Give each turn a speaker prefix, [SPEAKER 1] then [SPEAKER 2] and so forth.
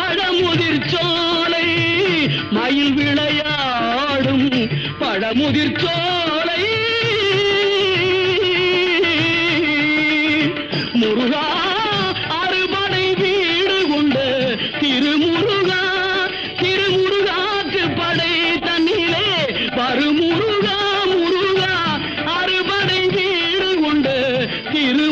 [SPEAKER 1] பழமுதிர் சோலை மயில் விளையாடும் பழமுதிர் சோலை. முருகா அறுபடை வீடு கொண்டு திருமுருகா திருமுருகாக்கு படை தன்னிலே வருமுருகா முருகா அறுபடை வீடு கொண்டு திரு